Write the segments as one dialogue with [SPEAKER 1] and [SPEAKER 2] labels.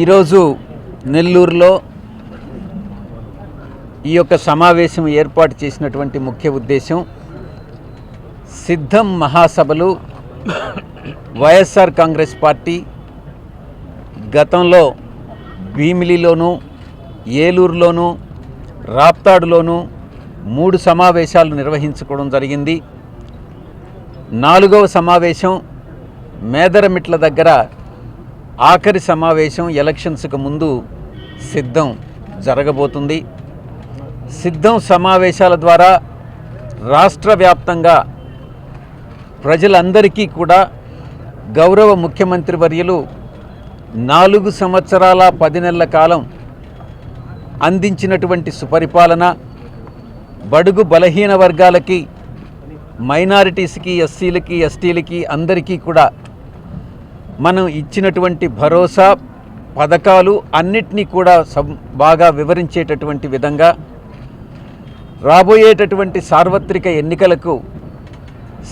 [SPEAKER 1] ఈరోజు నెల్లూరులో ఈ యొక్క సమావేశం ఏర్పాటు చేసినటువంటి ముఖ్య ఉద్దేశం సిద్ధం మహాసభలు వైఎస్ఆర్ కాంగ్రెస్ పార్టీ గతంలో భీమిలిలోను ఏలూరులోను రాప్తాడులోను మూడు సమావేశాలు నిర్వహించుకోవడం జరిగింది. నాలుగవ సమావేశం మేదరమిట్ల దగ్గర ఆఖరి సమావేశం ఎలక్షన్స్కు ముందు సిద్ధం జరగబోతుంది. సిద్ధం సమావేశాల ద్వారా రాష్ట్ర వ్యాప్తంగా ప్రజలందరికీ కూడా గౌరవ ముఖ్యమంత్రి వర్యులు నాలుగు సంవత్సరాల పది నెలల కాలం అందించినటువంటి సుపరిపాలన బడుగు బలహీన వర్గాలకి మైనారిటీస్కి ఎస్సీలకి ఎస్టీలకి అందరికీ కూడా మనం ఇచ్చినటువంటి భరోసా పథకాలు అన్నిటినీ కూడా సం- బాగా వివరించేటటువంటి విధంగా రాబోయేటటువంటి సార్వత్రిక ఎన్నికలకు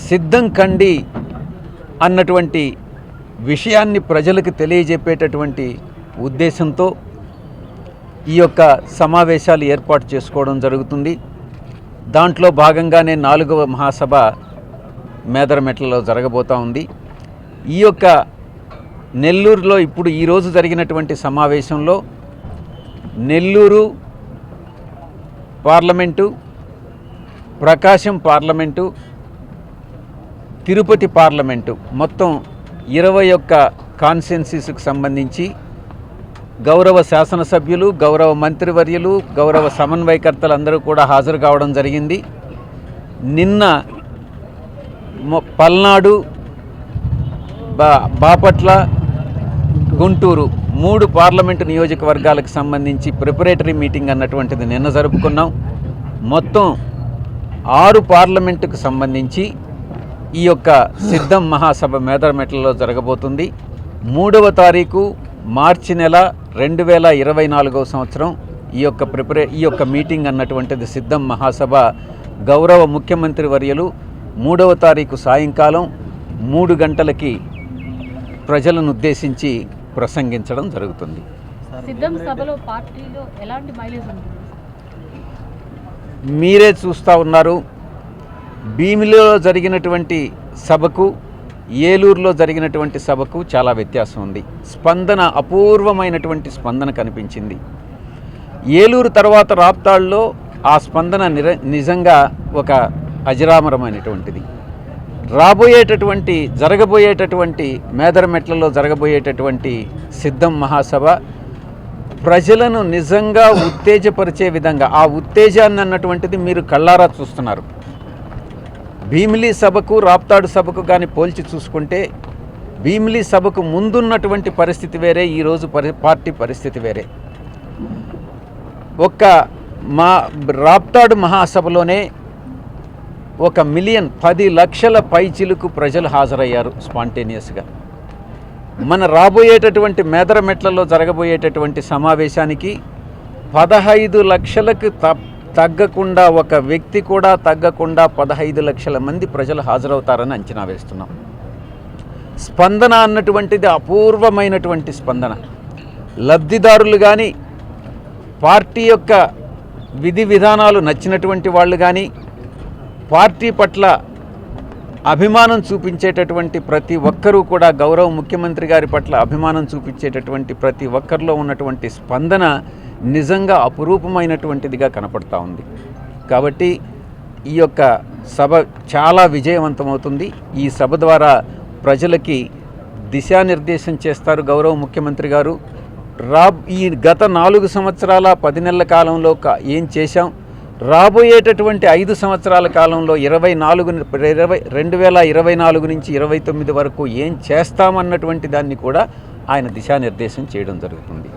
[SPEAKER 1] సిద్ధం కండి అన్నటువంటి విషయాన్ని ప్రజలకు తెలియజెప్పేటటువంటి ఉద్దేశంతో ఈ యొక్క సమావేశాలు ఏర్పాటు చేసుకోవడం జరుగుతుంది. దాంట్లో భాగంగానే నాలుగవ మహాసభ మేదరమెట్లలో జరగబోతూ ఉంది. ఈ యొక్క నెల్లూరులో ఇప్పుడు ఈరోజు జరిగినటువంటి సమావేశంలో Nellore parliament Prakasam parliament Tirupati parliament మొత్తం ఇరవై ఒక్క కాన్స్టిట్యున్సీస్కి సంబంధించి గౌరవ శాసనసభ్యులు గౌరవ మంత్రివర్యులు గౌరవ సమన్వయకర్తలు అందరూ కూడా హాజరు కావడం జరిగింది. నిన్న పల్నాడు బా బాపట్ల గుంటూరు మూడు పార్లమెంటు నియోజకవర్గాలకు సంబంధించి ప్రిపరేటరీ మీటింగ్ అన్నటువంటిది నిన్న జరుపుకున్నాం. మొత్తం ఆరు పార్లమెంటుకు సంబంధించి ఈ యొక్క సిద్ధం మహాసభ మేదరమెట్లలో జరగబోతుంది. మూడవ తారీఖు మార్చి నెల రెండు వేల ఇరవై నాలుగవ సంవత్సరం ఈ యొక్క ప్రిపరే ఈ యొక్క మీటింగ్ అన్నటువంటిది సిద్ధం మహాసభ గౌరవ ముఖ్యమంత్రి వర్యులు మూడవ తారీఖు సాయంకాలం మూడు గంటలకి ప్రజలను ఉద్దేశించి ప్రసంగించడం జరుగుతుంది.
[SPEAKER 2] సిద్ధం సభలో పార్టీలో ఎలాంటి మైలేజ్ ఉంటుంది?
[SPEAKER 1] మీరే చూస్తూ ఉన్నారు. భీమిలిలో జరిగినటువంటి సభకు ఏలూరులో జరిగినటువంటి సభకు చాలా వ్యత్యాసం ఉంది. స్పందన అపూర్వమైనటువంటి స్పందన కనిపించింది. ఏలూరు తర్వాత రాప్తాడులో ఆ స్పందన నిర నిజంగా ఒక అజరామరమైనటువంటిది. రాబోయేటటువంటి జరగబోయేటటువంటి మేదరమెట్లలో జరగబోయేటటువంటి సిద్ధం మహాసభ ప్రజలను నిజంగా ఉత్తేజపరిచే విధంగా ఆ ఉత్తేజాన్ని అన్నటువంటిది మీరు కళ్ళారా చూస్తున్నారు. భీమిలి సభకు రాప్తాడు సభకు కానీ పోల్చి చూసుకుంటే భీమిలి సభకు ముందున్నటువంటి పరిస్థితి వేరే ఈరోజు పరి పార్టీ పరిస్థితి వేరే. ఒక్క మా రాప్తాడు మహాసభలోనే ఒక మిలియన్ పది లక్షల పైచిలుకు ప్రజలు హాజరయ్యారు స్పాంటేనియస్గా. మన రాబోయేటటువంటి మేదరమెట్లలో జరగబోయేటటువంటి సమావేశానికి పదహైదు లక్షలకు తగ్గకుండా ఒక వ్యక్తి కూడా తగ్గకుండా పదహైదు లక్షల మంది ప్రజలు హాజరవుతారని అంచనా వేస్తున్నాం. స్పందన అన్నటువంటిది అపూర్వమైనటువంటి స్పందన. లబ్ధిదారులు కానీ పార్టీ యొక్క విధి విధానాలు నచ్చినటువంటి వాళ్ళు కానీ పార్టీ పట్ల అభిమానం చూపించేటటువంటి ప్రతి ఒక్కరూ కూడా గౌరవ ముఖ్యమంత్రి గారి పట్ల అభిమానం చూపించేటటువంటి ప్రతి ఒక్కరిలో ఉన్నటువంటి స్పందన నిజంగా అపురూపమైనటువంటిదిగా కనపడతా ఉంది. కాబట్టి ఈ యొక్క సభ చాలా విజయవంతమవుతుంది. ఈ సభ ద్వారా ప్రజలకి దిశానిర్దేశం చేస్తారు గౌరవ ముఖ్యమంత్రి గారు. రా ఈ గత నాలుగు సంవత్సరాల పది నెలల కాలంలో ఏం చేశాం? రాబోయేటటువంటి ఐదు సంవత్సరాల కాలంలో ఇరవై నాలుగు ఇరవై రెండు వేల ఇరవై నాలుగు నుంచి ఇరవై తొమ్మిది వరకు ఏం చేస్తామన్నటువంటి దాన్ని కూడా ఆయన దిశానిర్దేశం చేయడం జరుగుతుంది.